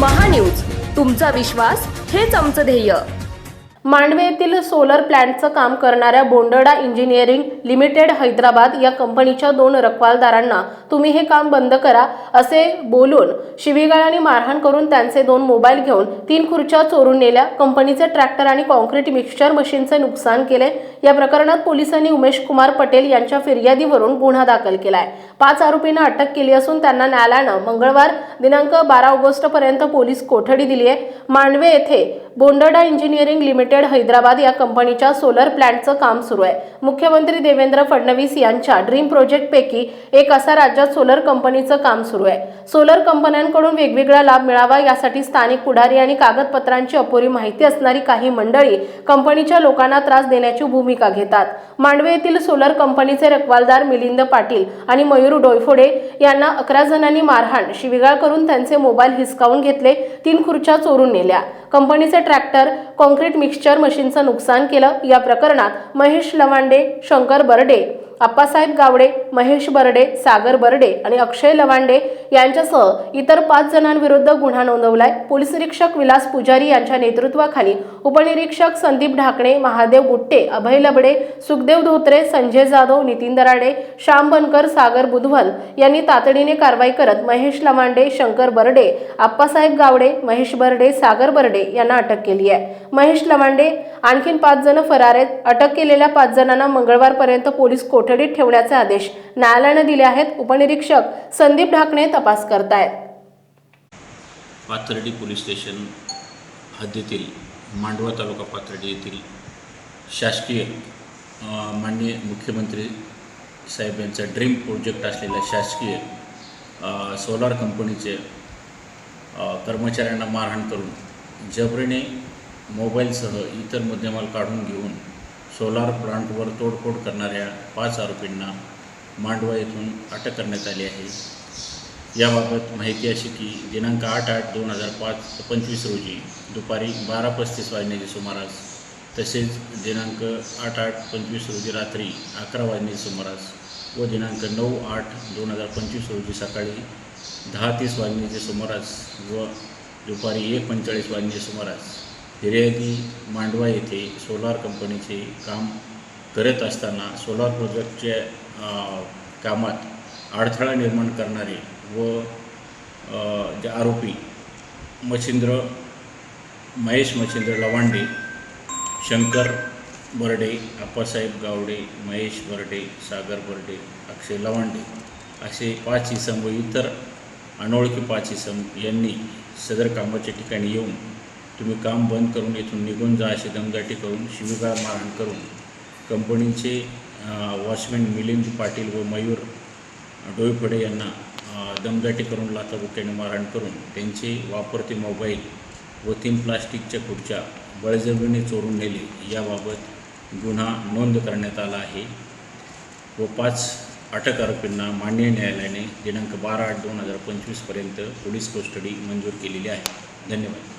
महान्यूज. तुमचा विश्वास हेच आमचं ध्येय. मांडवे येथील सोलर प्लॅन्टचं काम करणाऱ्या बोंडडा इंजिनिअरिंग लिमिटेड हैदराबाद या कंपनीच्या दोन रखवालदारांना तुम्ही हे काम बंद करा असे बोलून शिवीगाळ आणि मारहाण करून त्यांचे दोन मोबाईल घेऊन तीन खुर्च्या चोरून नेल्या. कंपनीचे ट्रॅक्टर आणि कॉन्क्रीट मिक्सचर मशीनचे नुकसान केले. या प्रकरणात पोलिसांनी उमेश कुमार पटेल यांच्या फिर्यादीवरून गुन्हा दाखल केलाय. पाच आरोपींना अटक केली असून त्यांना न्यायालयानं मंगळवार दिनांक बारा ऑगस्ट पर्यंत पोलीस कोठडी दिली आहे. मांडवे येथे बोंडडा इंजिनिअरिंग लिमिटेड हैदराबाद या कंपनीच्या सोलर प्लॅन्टचं काम सुरू आहे. मुख्यमंत्री देवेंद्र फडणवीस यांच्या ड्रीम प्रोजेक्टपैकी एक असा राज्यात सोलर कंपनीचं काम सुरू आहे. सोलर कंपन्यांकडून वेगवेगळा लाभ मिळावा यासाठी स्थानिक पुढारी आणि कागदपत्रांची अपुरी माहिती असणारी काही मंडळी कंपनीच्या लोकांना त्रास देण्याची भूमिका घेतात. मांडवे येथील सोलर कंपनीचे रखवालदार मिलिंद पाटील आणि मयूर डोयफोडे यांना अकरा जणांनी मारहाण शिविगाळ करून त्यांचे मोबाईल हिसकावून घेतले तीन खुर्च्या चोरून नेल्या. कंपनीचे ट्रॅक्टर कॉन्क्रीट मिक्सचर मशीनचं नुकसान केलं. या प्रकरणात महेश लवांडे शंकर बर्डे आप्पासाहेब गावडे महेश बर्डे सागर बर्डे आणि अक्षय लवांडे यांच्यासह इतर पाच जणांविरुद्ध गुन्हा नोंदवलाय. पोलीस निरीक्षक विलास पुजारी यांच्या नेतृत्वाखाली उपनिरीक्षक संदीप ढाकणे महादेव गुट्टे अभय लबडे सुखदेव धोत्रे संजय जाधव नितीन दराडे श्याम बनकर सागर बुधवल यांनी तातडीने कारवाई करत महेश लवांडे शंकर बर्डे आप्पासाहेब गावडे महेश बर्डे सागर बर्डे यांना अटक केली आहे. महेश लवांडे आणखीन पाच जण फरार आहेत. अटक केलेल्या पाच जणांना मंगळवारपर्यंत पोलीस कोठडीत ठेवण्याचे आदेश न्यायालयानं दिले आहेत. उपनिरीक्षक संदीप ढाकणे तपास करतायत. पाथर्डी पोलीस स्टेशन हद्दीतील मांडवा तालुका पाथर्डी येथील शासकीय माननीय मुख्यमंत्री साहेब यांचा ड्रीम प्रोजेक्ट असलेल्या शासकीय सोलार कंपनीचे कर्मचाऱ्यांना मारहाण करून जबरीने मोबाईलसह इतर मुद्देमाल काढून घेऊन सोलार प्लांटवर तोडफोड करणाऱ्या पाच आरोपींना मांडवा येथून अटक करण्यात आली आहे. याबाबत माहिती अशी की दिनांक आठ आठ दोन हजार पाच पंचवीस रोजी दुपारी बारा पस्तीस वाजण्याच्या सुमारास तसेच दिनांक आठ आठ पंचवीस रोजी रात्री अकरा वाजण्याच्या सुमारास व दिनांक नऊ आठ दोन हजार पंचवीस रोजी सकाळी दहा तीस वाजण्याच्या सुमारास व दुपारी एक पंचेचाळीस वाजण्याच्या सुमारास फिर्यादी मांडवा येथे सोलार कंपनीचे काम करत असताना सोलार प्रोजेक्टच्या कामात अडथळा निर्माण करणारे व जे आरोपी मच्छिंद्र महेश मच्छिंद्र लवांडे शंकर बर्डे आप्पासाहेब गावडे महेश बर्डे सागर बर्डे अक्षय लवांडे असे पाच इसम व इतर अनोळखी पाच इसम यांनी सदर कामाच्या ठिकाणी येऊन तुम्ही काम बंद करून येथून निघून जा अशी दमदाटी करून शिवीगाळ मारहाण करून कंपनीचे वॉचमॅन मिलिंद पाटील व मयूर डोईफडे यांना दमदाटी करून लाथाबुक्याने मारहाण करून त्यांचे वापरते मोबाईल व तीन प्लास्टिकच्या खुर्च्या बळजबरीने चोरून नेली. याबाबत गुन्हा नोंद करण्यात आला आहे व पाच अटक आरोपींना मान्य न्यायालयाने दिनांक बारा आठ दोन हजार पंचवीसपर्यंत पोलीस कोस्टडी मंजूर केलेली आहे. धन्यवाद.